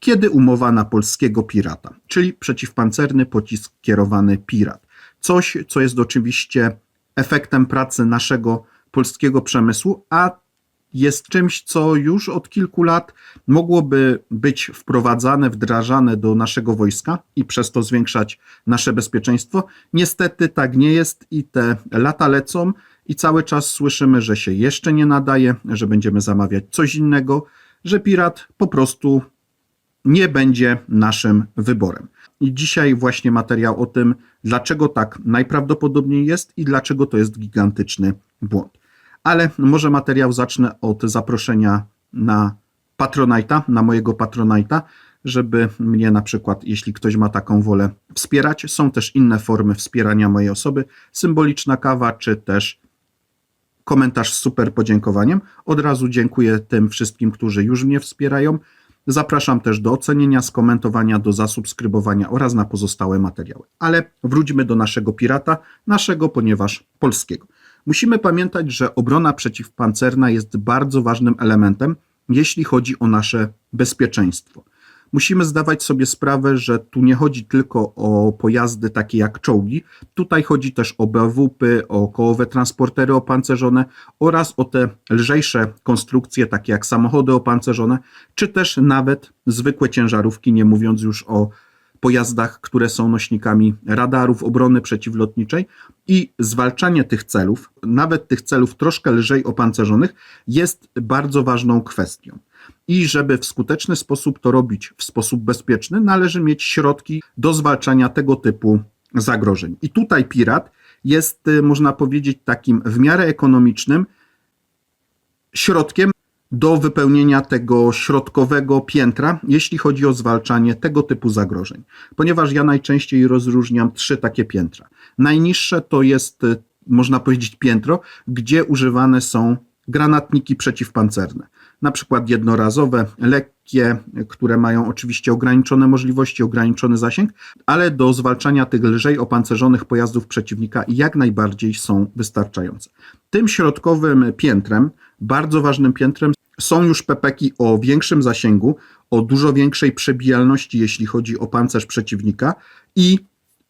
kiedy umowa na polskiego pirata, czyli przeciwpancerny pocisk kierowany Pirat. Coś, co jest oczywiście efektem pracy naszego polskiego przemysłu, a jest czymś, co już od kilku lat mogłoby być wprowadzane, wdrażane do naszego wojska i przez to zwiększać nasze bezpieczeństwo. Niestety tak nie jest i te lata lecą i cały czas słyszymy, że się jeszcze nie nadaje, że będziemy zamawiać coś innego, że pirat po prostu nie będzie naszym wyborem. I dzisiaj właśnie materiał o tym, dlaczego tak najprawdopodobniej jest i dlaczego to jest gigantyczny błąd. Ale może materiał zacznę od zaproszenia na Patronite'a, na mojego Patronite'a, żeby mnie na przykład, jeśli ktoś ma taką wolę, wspierać. Są też inne formy wspierania mojej osoby, symboliczna kawa, czy też komentarz z super podziękowaniem. Od razu dziękuję tym wszystkim, którzy już mnie wspierają. Zapraszam też do ocenienia, skomentowania, do zasubskrybowania oraz na pozostałe materiały. Ale wróćmy do naszego pirata, naszego, ponieważ polskiego. Musimy pamiętać, że obrona przeciwpancerna jest bardzo ważnym elementem, jeśli chodzi o nasze bezpieczeństwo. Musimy zdawać sobie sprawę, że tu nie chodzi tylko o pojazdy takie jak czołgi, tutaj chodzi też o BWP, o kołowe transportery opancerzone oraz o te lżejsze konstrukcje, takie jak samochody opancerzone, czy też nawet zwykłe ciężarówki, nie mówiąc już o pojazdach, które są nośnikami radarów obrony przeciwlotniczej i zwalczanie tych celów, nawet tych celów troszkę lżej opancerzonych, jest bardzo ważną kwestią. I żeby w skuteczny sposób to robić w sposób bezpieczny, należy mieć środki do zwalczania tego typu zagrożeń. I tutaj Pirat jest, y, można powiedzieć, takim w miarę ekonomicznym środkiem do wypełnienia tego środkowego piętra, jeśli chodzi o zwalczanie tego typu zagrożeń. Ponieważ ja najczęściej rozróżniam trzy takie piętra. Najniższe to jest, y, można powiedzieć, piętro, gdzie używane są granatniki przeciwpancerne. Na przykład jednorazowe, lekkie, które mają oczywiście ograniczone możliwości, ograniczony zasięg, ale do zwalczania tych lżej opancerzonych pojazdów przeciwnika jak najbardziej są wystarczające. Tym środkowym piętrem, bardzo ważnym piętrem są już pepeki o większym zasięgu, o dużo większej przebijalności, jeśli chodzi o pancerz przeciwnika i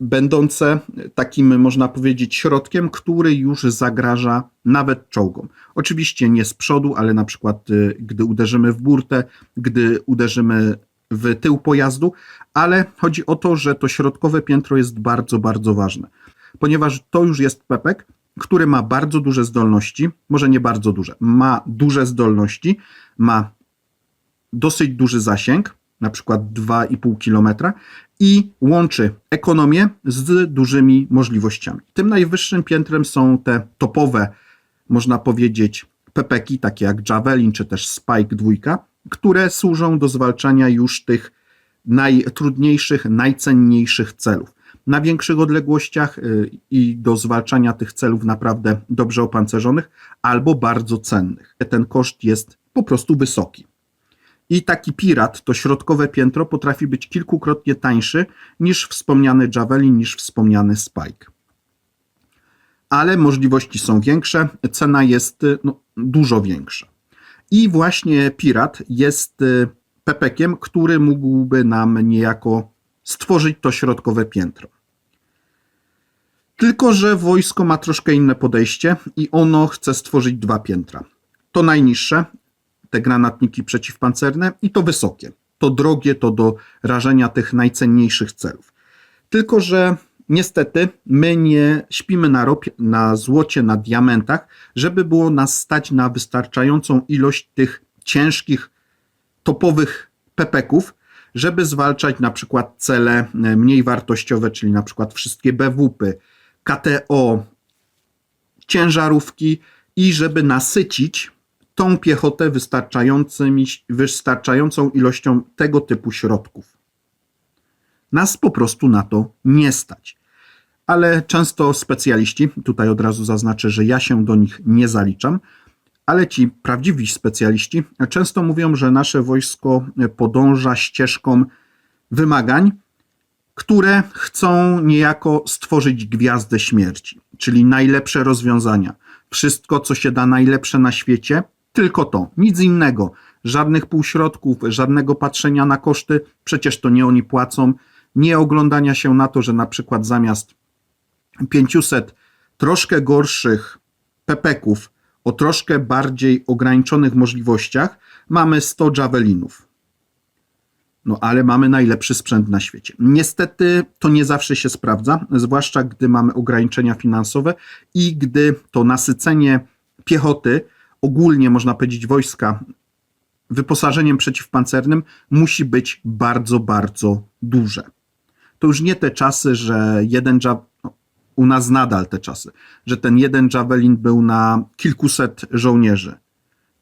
będące takim, można powiedzieć, środkiem, który już zagraża nawet czołgom. Oczywiście nie z przodu, ale na przykład y, gdy uderzymy w burtę, gdy uderzymy w tył pojazdu, ale chodzi o to, że to środkowe piętro jest bardzo, bardzo ważne, ponieważ to już jest pepek, który ma bardzo duże zdolności, może nie bardzo duże, ma duże zdolności, ma dosyć duży zasięg, na przykład 2,5 km i łączy ekonomię z dużymi możliwościami. Tym najwyższym piętrem są te topowe, można powiedzieć, pepeki, takie jak Javelin czy też Spike 2, które służą do zwalczania już tych najtrudniejszych, najcenniejszych celów. Na większych odległościach y, i do zwalczania tych celów naprawdę dobrze opancerzonych albo bardzo cennych. Ten koszt jest po prostu wysoki. I taki pirat, to środkowe piętro, potrafi być kilkukrotnie tańszy niż wspomniany Javelin, niż wspomniany Spike. Ale możliwości są większe, cena jest no, dużo większa. I właśnie pirat jest y, pepekiem, który mógłby nam niejako stworzyć to środkowe piętro. Tylko, że wojsko ma troszkę inne podejście i ono chce stworzyć dwa piętra. To najniższe, te granatniki przeciwpancerne i to wysokie. To drogie, to do rażenia tych najcenniejszych celów. Tylko, że niestety my nie śpimy na ropie, na złocie, na diamentach, żeby było nas stać na wystarczającą ilość tych ciężkich, topowych pepeków, żeby zwalczać na przykład cele e, mniej wartościowe, czyli na przykład wszystkie BWP, KTO, ciężarówki i żeby nasycić tą piechotę wystarczającą ilością tego typu środków. Nas po prostu na to nie stać. Ale często specjaliści, tutaj od razu zaznaczę, że ja się do nich nie zaliczam, ale ci prawdziwi specjaliści często mówią, że nasze wojsko podąża ścieżką wymagań, które chcą niejako stworzyć gwiazdę śmierci, czyli najlepsze rozwiązania. Wszystko, co się da najlepsze na świecie, tylko to, nic innego. żadnych półśrodków, żadnego patrzenia na koszty, przecież to nie oni płacą, nie oglądania się na to, że na przykład zamiast 500 troszkę gorszych pepeków o troszkę bardziej ograniczonych możliwościach mamy 100 javelinów. No ale mamy najlepszy sprzęt na świecie. Niestety to nie zawsze się sprawdza, zwłaszcza gdy mamy ograniczenia finansowe i gdy to nasycenie piechoty, ogólnie można powiedzieć wojska, wyposażeniem przeciwpancernym musi być bardzo, bardzo duże. To już nie te czasy, że jeden jav- no, u nas nadal te czasy, że ten jeden javelin był na kilkuset żołnierzy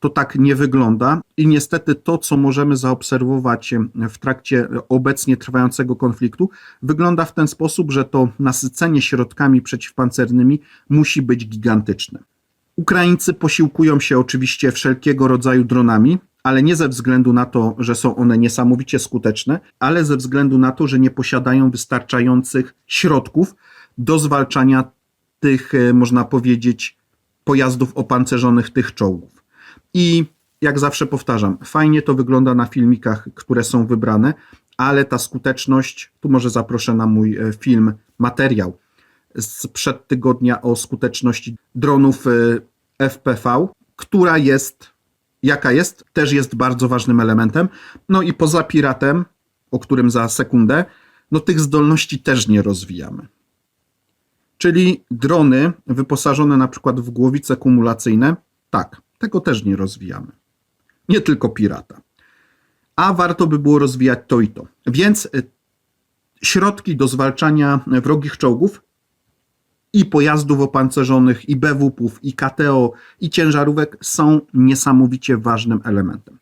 to tak nie wygląda i niestety to, co możemy zaobserwować w trakcie obecnie trwającego konfliktu, wygląda w ten sposób, że to nasycenie środkami przeciwpancernymi musi być gigantyczne. Ukraińcy posiłkują się oczywiście wszelkiego rodzaju dronami, ale nie ze względu na to, że są one niesamowicie skuteczne, ale ze względu na to, że nie posiadają wystarczających środków do zwalczania tych, e, można powiedzieć, pojazdów opancerzonych, tych czołgów. I jak zawsze powtarzam, fajnie to wygląda na filmikach, które są wybrane, ale ta skuteczność, tu może zaproszę na mój e, film, materiał sprzed tygodnia o skuteczności dronów e, FPV, która jest, jaka jest, też jest bardzo ważnym elementem. No i poza piratem, o którym za sekundę, no tych zdolności też nie rozwijamy. Czyli drony wyposażone na przykład w głowice kumulacyjne, tak, tego też nie rozwijamy. Nie tylko pirata. A warto by było rozwijać to i to. Więc y, środki do zwalczania wrogich czołgów i pojazdów opancerzonych, i BWP-ów, i KTO, i ciężarówek są niesamowicie ważnym elementem.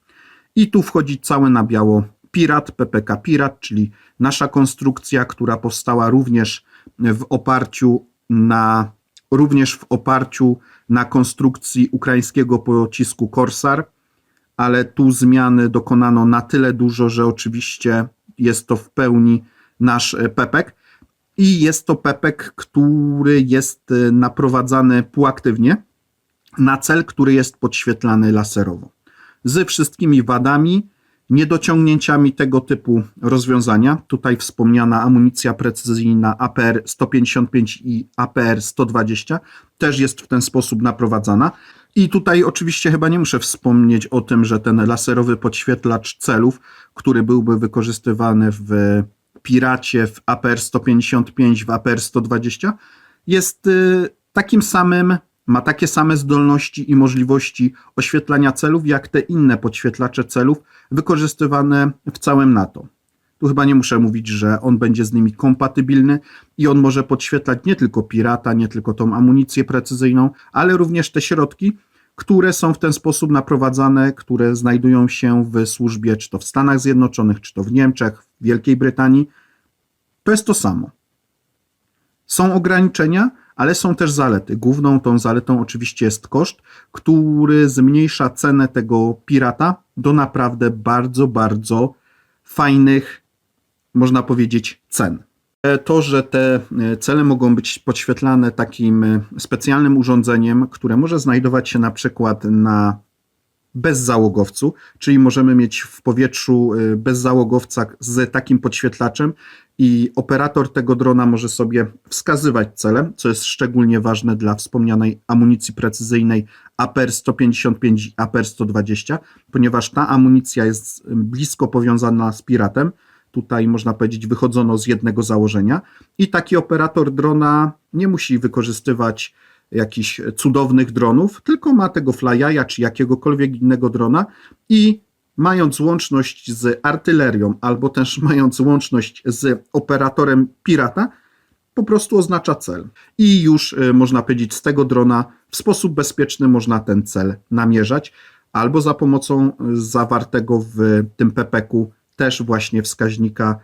I tu wchodzi całe na biało Pirat, PPK Pirat, czyli nasza konstrukcja, która powstała również w oparciu na również w oparciu na konstrukcji ukraińskiego pocisku Korsar, ale tu zmiany dokonano na tyle dużo, że oczywiście jest to w pełni nasz e, pepek i jest to pepek, który jest e, naprowadzany półaktywnie na cel, który jest podświetlany laserowo. Ze wszystkimi wadami, niedociągnięciami tego typu rozwiązania. Tutaj wspomniana amunicja precyzyjna APR 155 i APR 120 też jest w ten sposób naprowadzana. I tutaj oczywiście chyba nie muszę wspomnieć o tym, że ten laserowy podświetlacz celów, który byłby wykorzystywany w Piracie, w APR 155, w APR 120, jest y, takim samym ma takie same zdolności i możliwości oświetlania celów, jak te inne podświetlacze celów wykorzystywane w całym NATO. Tu chyba nie muszę mówić, że on będzie z nimi kompatybilny i on może podświetlać nie tylko pirata, nie tylko tą amunicję precyzyjną, ale również te środki, które są w ten sposób naprowadzane, które znajdują się w służbie, czy to w Stanach Zjednoczonych, czy to w Niemczech, Wielkiej Brytanii. To jest to samo. Są ograniczenia, ale są też zalety. Główną tą zaletą oczywiście jest koszt, który zmniejsza cenę tego pirata do naprawdę bardzo, bardzo fajnych, można powiedzieć, cen. To, że te cele mogą być podświetlane takim specjalnym urządzeniem, które może znajdować się na przykład na bezzałogowcu, czyli możemy mieć w powietrzu bezzałogowca z takim podświetlaczem i operator tego drona może sobie wskazywać cele, co jest szczególnie ważne dla wspomnianej amunicji precyzyjnej APR 155 i APR 120, ponieważ ta amunicja jest blisko powiązana z piratem. Tutaj można powiedzieć, wychodzono z jednego założenia, i taki operator drona nie musi wykorzystywać jakichś cudownych dronów, tylko ma tego flyaja czy jakiegokolwiek innego drona i mając łączność z artylerią albo też mając łączność z operatorem pirata, po prostu oznacza cel. I już y, można powiedzieć, z tego drona w sposób bezpieczny można ten cel namierzać, albo za pomocą zawartego w tym pepeku też właśnie wskaźnika,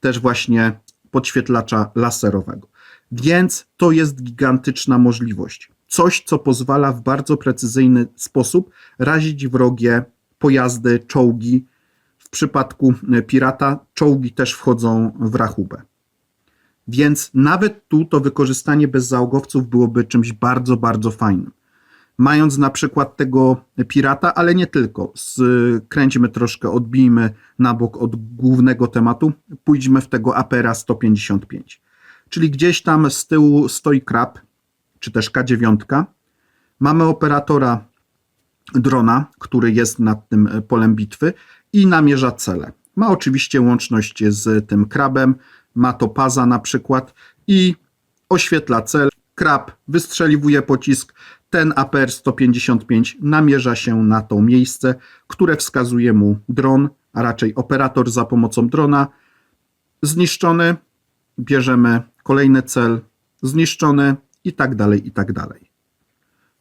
też właśnie podświetlacza laserowego. Więc to jest gigantyczna możliwość. Coś, co pozwala w bardzo precyzyjny sposób razić wrogie pojazdy, czołgi. W przypadku e, pirata czołgi też wchodzą w rachubę. Więc nawet tu to wykorzystanie bezzałogowców byłoby czymś bardzo, bardzo fajnym. mając na przykład tego pirata, ale nie tylko. Skręćmy troszkę, odbijmy na bok od głównego tematu, pójdźmy w tego Apera 155. Czyli gdzieś tam z tyłu stoi krab, czy też K9. Mamy operatora drona, który jest nad tym polem bitwy i namierza cele. Ma oczywiście łączność z tym krabem, ma to paza na przykład i oświetla cel. Krab wystrzeliwuje pocisk, ten APR 155 namierza się na to miejsce, które wskazuje mu dron, a raczej operator za pomocą drona. Zniszczony, bierzemy kolejny cel, zniszczony i tak dalej, i tak dalej.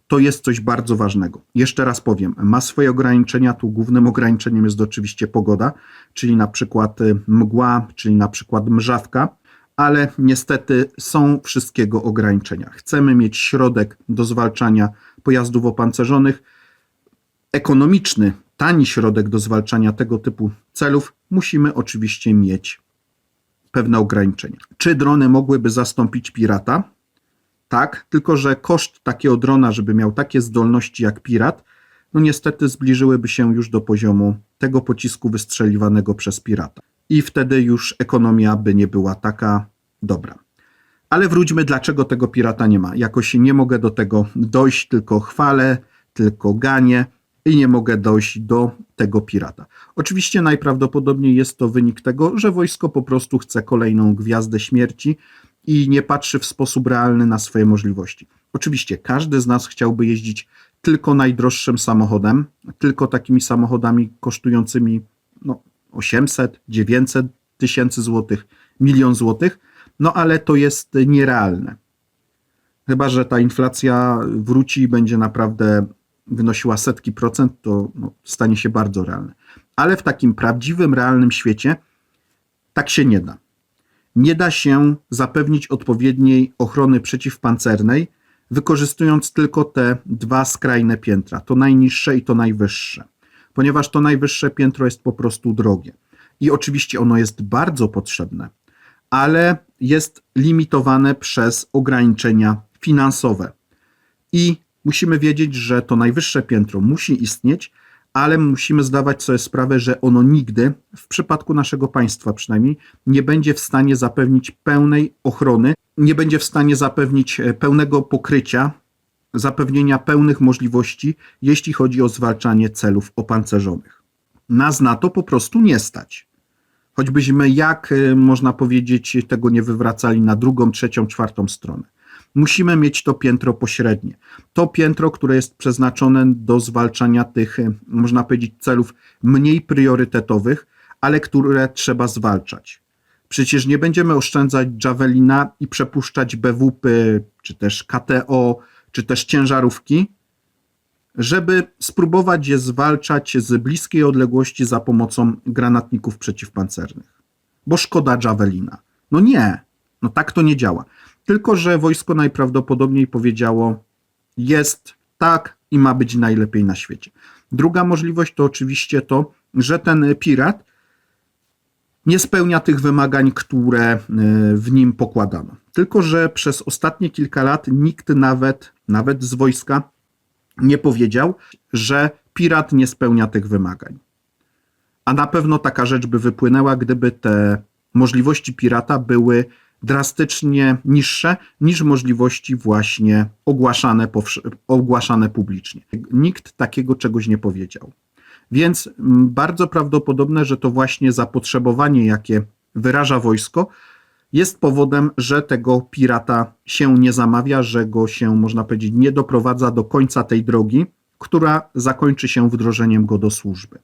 To jest coś bardzo ważnego. Jeszcze raz powiem, ma swoje ograniczenia. Tu głównym ograniczeniem jest oczywiście pogoda, czyli na przykład y, mgła, czyli na przykład mrzawka, ale niestety są wszystkiego ograniczenia. Chcemy mieć środek do zwalczania pojazdów opancerzonych, ekonomiczny, tani środek do zwalczania tego typu celów, musimy oczywiście mieć pewne ograniczenia. Czy drony mogłyby zastąpić pirata? Tak, tylko że koszt takiego drona, żeby miał takie zdolności jak pirat, no niestety zbliżyłyby się już do poziomu tego pocisku wystrzeliwanego przez pirata. I wtedy już ekonomia by nie była taka dobra. Ale wróćmy, dlaczego tego pirata nie ma. Jakoś nie mogę do tego dojść, tylko chwalę, tylko ganię i nie mogę dojść do tego pirata. Oczywiście najprawdopodobniej jest to wynik tego, że wojsko po prostu chce kolejną gwiazdę śmierci i nie patrzy w sposób realny na swoje możliwości. Oczywiście każdy z nas chciałby jeździć tylko najdroższym samochodem, tylko takimi samochodami kosztującymi no, 800, 900 tysięcy złotych, milion złotych, no ale to jest nierealne. Chyba, że ta inflacja wróci i będzie naprawdę wynosiła setki procent, to no, stanie się bardzo realne. Ale w takim prawdziwym, realnym świecie tak się nie da. Nie da się zapewnić odpowiedniej ochrony przeciwpancernej, wykorzystując tylko te dwa skrajne piętra, to najniższe i to najwyższe, ponieważ to najwyższe piętro jest po prostu drogie. I oczywiście ono jest bardzo potrzebne, ale jest limitowane przez ograniczenia finansowe. I musimy wiedzieć, że to najwyższe piętro musi istnieć, ale musimy zdawać sobie sprawę, że ono nigdy, w przypadku naszego państwa przynajmniej, nie będzie w stanie zapewnić pełnej ochrony, nie będzie w stanie zapewnić e, pełnego pokrycia, zapewnienia pełnych możliwości, jeśli chodzi o zwalczanie celów opancerzonych. Nas na to po prostu nie stać. Choćbyśmy, jak e, można powiedzieć, tego nie wywracali na drugą, trzecią, czwartą stronę musimy mieć to piętro pośrednie. To piętro, które jest przeznaczone do zwalczania tych, e, można powiedzieć, celów mniej priorytetowych, ale które trzeba zwalczać. Przecież nie będziemy oszczędzać Javelina i przepuszczać BWP, czy też KTO, czy też ciężarówki, żeby spróbować je zwalczać z bliskiej odległości za pomocą granatników przeciwpancernych. Bo szkoda Javelina. No nie, no tak to nie działa. Tylko, że wojsko najprawdopodobniej powiedziało: jest tak i ma być najlepiej na świecie. Druga możliwość to oczywiście to, że ten pirat nie spełnia tych wymagań, które e, w nim pokładano. Tylko, że przez ostatnie kilka lat nikt nawet, nawet z wojska, nie powiedział, że pirat nie spełnia tych wymagań. A na pewno taka rzecz by wypłynęła, gdyby te możliwości pirata były drastycznie niższe niż możliwości właśnie ogłaszane, ogłaszane publicznie. Nikt takiego czegoś nie powiedział. Więc mm, bardzo prawdopodobne, że to właśnie zapotrzebowanie, jakie wyraża wojsko, jest powodem, że tego pirata się nie zamawia, że go się, można powiedzieć, nie doprowadza do końca tej drogi, która zakończy się wdrożeniem go do służby.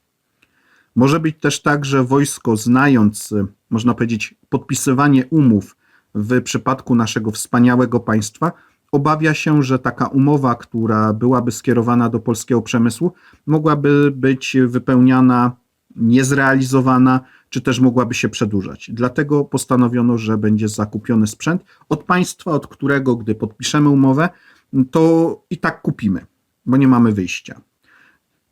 Może być też tak, że wojsko, znając, można powiedzieć, podpisywanie umów w przypadku naszego wspaniałego państwa, obawia się, że taka umowa, która byłaby skierowana do polskiego przemysłu, mogłaby być wypełniana, niezrealizowana, czy też mogłaby się przedłużać. Dlatego postanowiono, że będzie zakupiony sprzęt od państwa, od którego, gdy podpiszemy umowę, to i tak kupimy, bo nie mamy wyjścia.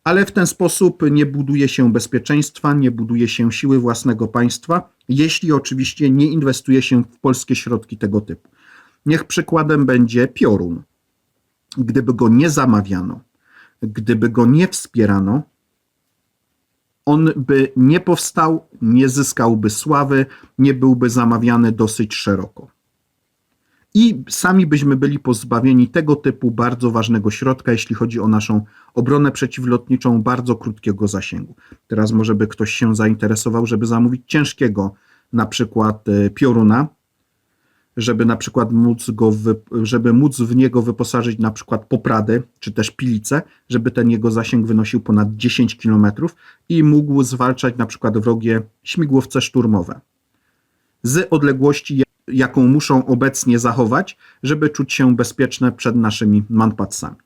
Ale w ten sposób nie buduje się bezpieczeństwa, nie buduje się siły własnego państwa, jeśli oczywiście nie inwestuje się w polskie środki tego typu. Niech przykładem będzie piorun. gdyby go nie zamawiano, gdyby go nie wspierano, on by nie powstał, nie zyskałby sławy, nie byłby zamawiany dosyć szeroko. I sami byśmy byli pozbawieni tego typu bardzo ważnego środka, jeśli chodzi o naszą obronę przeciwlotniczą bardzo krótkiego zasięgu. Teraz może by ktoś się zainteresował, żeby zamówić ciężkiego, na przykład y, pioruna, żeby na przykład móc go, żeby móc w niego wyposażyć na przykład poprady, czy też pilice, żeby ten jego zasięg wynosił ponad 10 km i mógł zwalczać na przykład wrogie śmigłowce szturmowe. Z odległości, jaką muszą obecnie zachować, żeby czuć się bezpieczne przed naszymi manpadsami.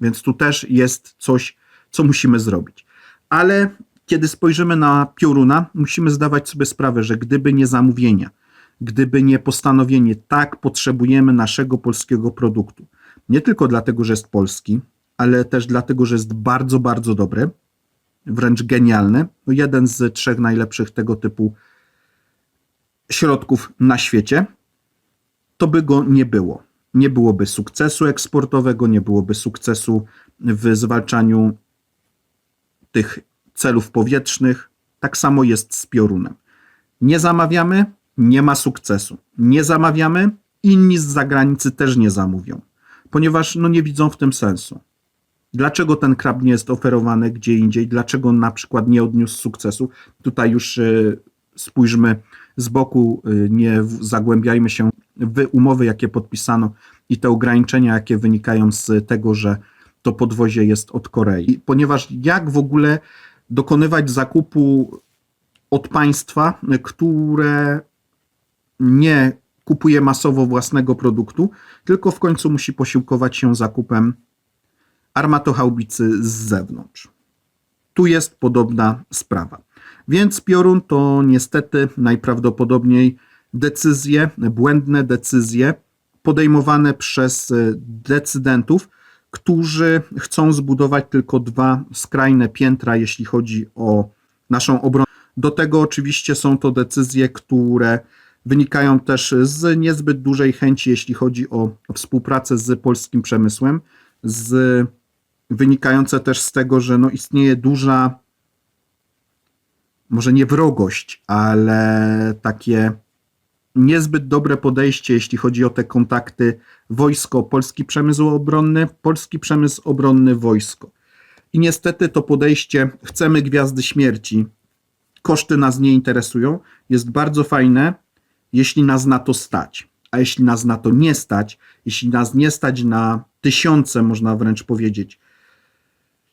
Więc tu też jest coś, co musimy zrobić. Ale kiedy spojrzymy na pioruna, musimy zdawać sobie sprawę, że gdyby nie zamówienia, gdyby nie postanowienie, tak potrzebujemy naszego polskiego produktu. Nie tylko dlatego, że jest polski, ale też dlatego, że jest bardzo, bardzo dobry, wręcz genialny. No jeden z trzech najlepszych tego typu środków na świecie, to by go nie było. Nie byłoby sukcesu eksportowego, nie byłoby sukcesu w zwalczaniu tych celów powietrznych. Tak samo jest z piorunem. Nie zamawiamy, nie ma sukcesu. Nie zamawiamy, inni z zagranicy też nie zamówią, ponieważ no, nie widzą w tym sensu. Dlaczego ten krab nie jest oferowany gdzie indziej? Dlaczego na przykład nie odniósł sukcesu? Tutaj już y, spójrzmy z boku, y, nie zagłębiajmy się w umowy, jakie podpisano i te ograniczenia, jakie wynikają z tego, że to podwozie jest od Korei. Ponieważ jak w ogóle dokonywać zakupu od państwa, które nie kupuje masowo własnego produktu, tylko w końcu musi posiłkować się zakupem armatochaubicy z zewnątrz. Tu jest podobna sprawa. Więc piorun to niestety najprawdopodobniej decyzje, błędne decyzje podejmowane przez decydentów, którzy chcą zbudować tylko dwa skrajne piętra, jeśli chodzi o naszą obronę. Do tego oczywiście są to decyzje, które wynikają też z niezbyt dużej chęci, jeśli chodzi o współpracę z polskim przemysłem, z, wynikające też z tego, że no istnieje duża, może nie wrogość, ale takie niezbyt dobre podejście, jeśli chodzi o te kontakty wojsko, polski przemysł obronny, polski przemysł obronny, wojsko. I niestety to podejście chcemy gwiazdy śmierci, koszty nas nie interesują, jest bardzo fajne, jeśli nas na to stać. A jeśli nas na to nie stać, jeśli nas nie stać na tysiące, można wręcz powiedzieć,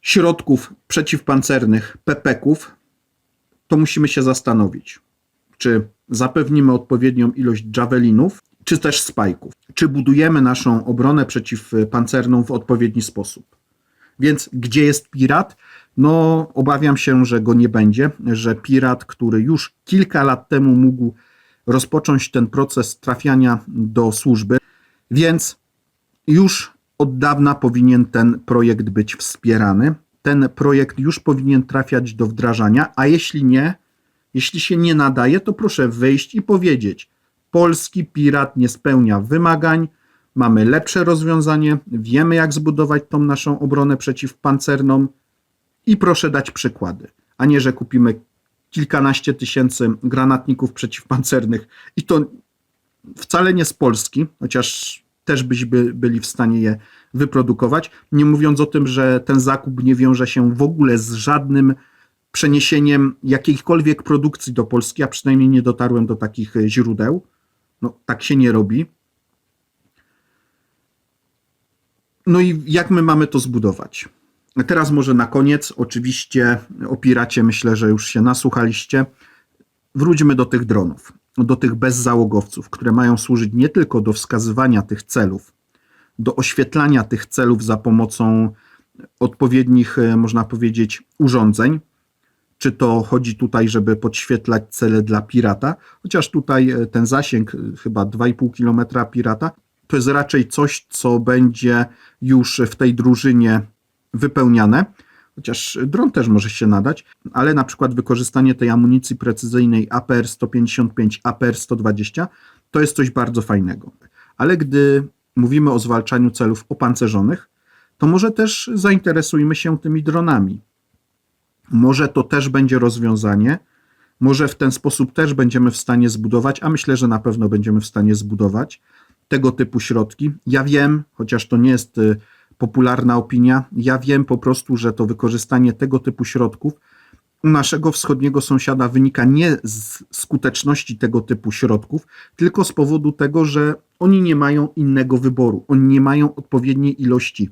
środków przeciwpancernych, pepeków, to musimy się zastanowić, czy zapewnimy odpowiednią ilość javelinów, czy też spajków. Czy budujemy naszą obronę przeciwpancerną w odpowiedni sposób. Więc gdzie jest pirat? No, obawiam się, że go nie będzie, że pirat, który już kilka lat temu mógł rozpocząć ten proces trafiania do służby, więc już od dawna powinien ten projekt być wspierany. Ten projekt już powinien trafiać do wdrażania, a jeśli nie, jeśli się nie nadaje, to proszę wyjść i powiedzieć: Polski pirat nie spełnia wymagań, mamy lepsze rozwiązanie, wiemy jak zbudować tą naszą obronę przeciwpancerną i proszę dać przykłady, a nie, że kupimy kilkanaście tysięcy granatników przeciwpancernych. I to wcale nie z Polski, chociaż też byśmy byli w stanie je wyprodukować. Nie mówiąc o tym, że ten zakup nie wiąże się w ogóle z żadnym przeniesieniem jakiejkolwiek produkcji do Polski, a przynajmniej nie dotarłem do takich źródeł. No, tak się nie robi. No i jak my mamy to zbudować? Teraz może na koniec, oczywiście o piracie myślę, że już się nasłuchaliście. Wróćmy do tych dronów, do tych bezzałogowców, które mają służyć nie tylko do wskazywania tych celów, do oświetlania tych celów za pomocą odpowiednich, e, można powiedzieć, urządzeń. Czy to chodzi tutaj, żeby podświetlać cele dla pirata, chociaż tutaj e, ten zasięg, e, chyba 2,5 km pirata, to jest raczej coś, co będzie już w tej drużynie wypełniane, chociaż dron też może się nadać, ale na przykład wykorzystanie tej amunicji precyzyjnej APR 155, APR 120 to jest coś bardzo fajnego. Ale gdy mówimy o zwalczaniu celów opancerzonych, to może też zainteresujmy się tymi dronami. Może to też będzie rozwiązanie, może w ten sposób też będziemy w stanie zbudować, a myślę, że na pewno będziemy w stanie zbudować tego typu środki. Ja wiem, chociaż to nie jest y, popularna opinia, ja wiem po prostu, że to wykorzystanie tego typu środków naszego wschodniego sąsiada wynika nie z skuteczności tego typu środków, tylko z powodu tego, że oni nie mają innego wyboru. Oni nie mają odpowiedniej ilości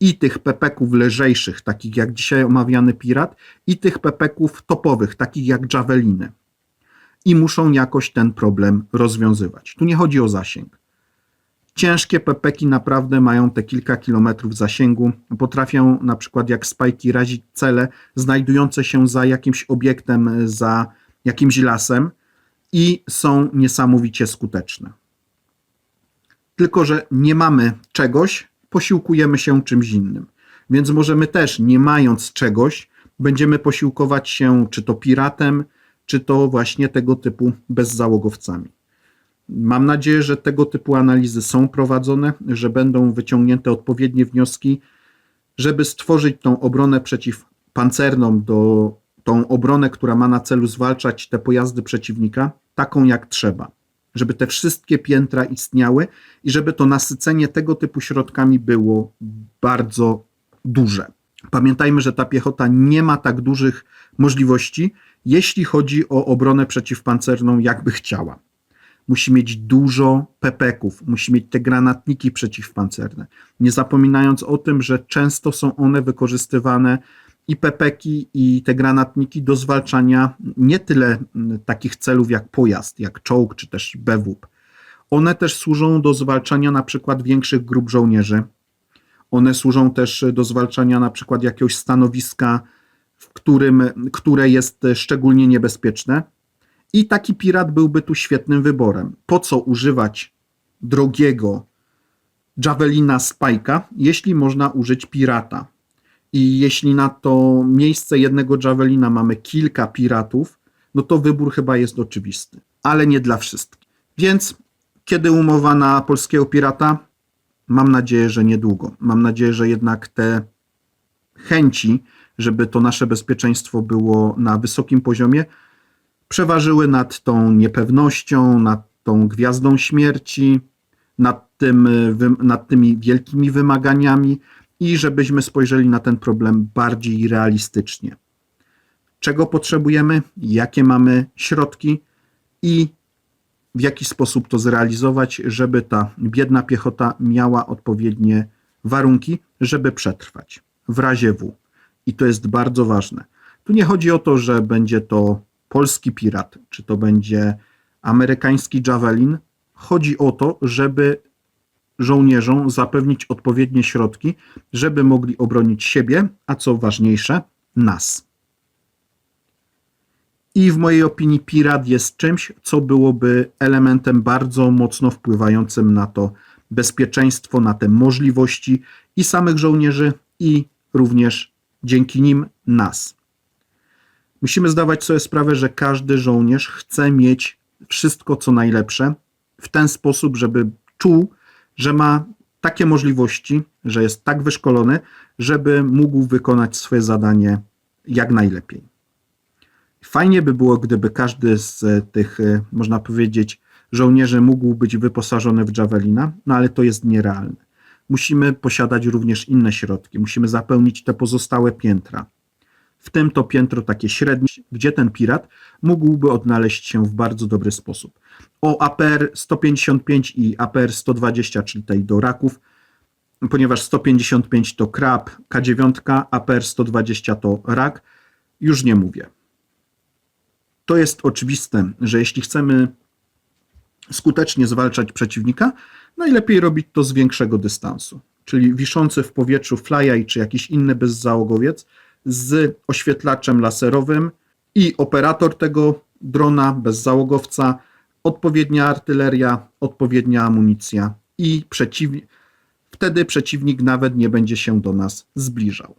i tych pepeków lżejszych, takich jak dzisiaj omawiany Pirat, i tych pepeków topowych, takich jak Javeliny. I muszą jakoś ten problem rozwiązywać. Tu nie chodzi o zasięg. Ciężkie pepeki naprawdę mają te kilka kilometrów zasięgu. Potrafią na przykład jak spajki razić cele znajdujące się za jakimś obiektem, za jakimś lasem i są niesamowicie skuteczne. Tylko, że nie mamy czegoś, posiłkujemy się czymś innym. Więc możemy też, nie mając czegoś, będziemy posiłkować się czy to piratem, czy to właśnie tego typu bezzałogowcami. Mam nadzieję, że tego typu analizy są prowadzone, że będą wyciągnięte odpowiednie wnioski, żeby stworzyć tą obronę przeciwpancerną, do, tą obronę, która ma na celu zwalczać te pojazdy przeciwnika, taką jak trzeba. Żeby te wszystkie piętra istniały i żeby to nasycenie tego typu środkami było bardzo duże. Pamiętajmy, że ta piechota nie ma tak dużych możliwości, jeśli chodzi o obronę przeciwpancerną, jakby chciała musi mieć dużo pepeków, musi mieć te granatniki przeciwpancerne. Nie zapominając o tym, że często są one wykorzystywane i pepeki, i te granatniki do zwalczania nie tyle takich celów jak pojazd, jak czołg, czy też BWP. One też służą do zwalczania na przykład większych grup żołnierzy. One służą też do zwalczania na przykład jakiegoś stanowiska, w którym, które jest szczególnie niebezpieczne i taki pirat byłby tu świetnym wyborem. Po co używać drogiego Javelina Spike'a, jeśli można użyć pirata? I jeśli na to miejsce jednego Javelina mamy kilka piratów, no to wybór chyba jest oczywisty, ale nie dla wszystkich. Więc kiedy umowa na polskiego pirata? Mam nadzieję, że niedługo. Mam nadzieję, że jednak te chęci, żeby to nasze bezpieczeństwo było na wysokim poziomie, przeważyły nad tą niepewnością, nad tą gwiazdą śmierci, nad, tym, nad tymi wielkimi wymaganiami i żebyśmy spojrzeli na ten problem bardziej realistycznie. Czego potrzebujemy, jakie mamy środki i w jaki sposób to zrealizować, żeby ta biedna piechota miała odpowiednie warunki, żeby przetrwać w razie W. I to jest bardzo ważne. Tu nie chodzi o to, że będzie to polski pirat, czy to będzie amerykański javelin, chodzi o to, żeby żołnierzom zapewnić odpowiednie środki, żeby mogli obronić siebie, a co ważniejsze, nas. I w mojej opinii pirat jest czymś, co byłoby elementem bardzo mocno wpływającym na to bezpieczeństwo, na te możliwości i samych żołnierzy, i również dzięki nim nas. Musimy zdawać sobie sprawę, że każdy żołnierz chce mieć wszystko, co najlepsze, w ten sposób, żeby czuł, że ma takie możliwości, że jest tak wyszkolony, żeby mógł wykonać swoje zadanie jak najlepiej. Fajnie by było, gdyby każdy z tych, e, można powiedzieć, żołnierzy mógł być wyposażony w Javelina, no ale to jest nierealne. Musimy posiadać również inne środki, musimy zapełnić te pozostałe piętra w tym to piętro takie średnie, gdzie ten pirat mógłby odnaleźć się w bardzo dobry sposób. O APR 155 i APR 120, czyli tej do raków, ponieważ 155 to krab, K9, APR 120 to rak, już nie mówię. To jest oczywiste, że jeśli chcemy skutecznie zwalczać przeciwnika, najlepiej robić to z większego dystansu. Czyli wiszący w powietrzu flyeye czy jakiś inny bezzałogowiec z oświetlaczem laserowym i operator tego drona bez załogowca, odpowiednia artyleria, odpowiednia amunicja i wtedy przeciwnik nawet nie będzie się do nas zbliżał.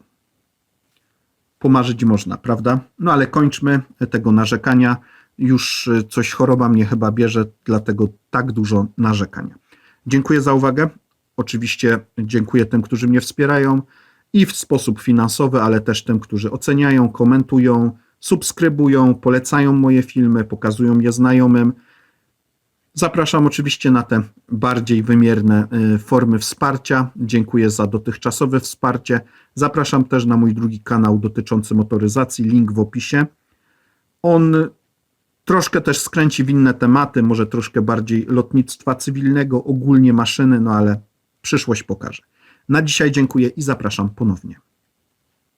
Pomarzyć można, prawda? No ale kończmy tego narzekania. Już coś choroba mnie chyba bierze, dlatego tak dużo narzekania. Dziękuję za uwagę. Oczywiście dziękuję tym, którzy mnie wspierają i w sposób finansowy, ale też tym, którzy oceniają, komentują, subskrybują, polecają moje filmy, pokazują je znajomym. Zapraszam oczywiście na te bardziej wymierne y, formy wsparcia. Dziękuję za dotychczasowe wsparcie. Zapraszam też na mój drugi kanał dotyczący motoryzacji, link w opisie. On troszkę też skręci w inne tematy, może troszkę bardziej lotnictwa cywilnego, ogólnie maszyny, no ale przyszłość pokaże. Na dzisiaj dziękuję i zapraszam ponownie.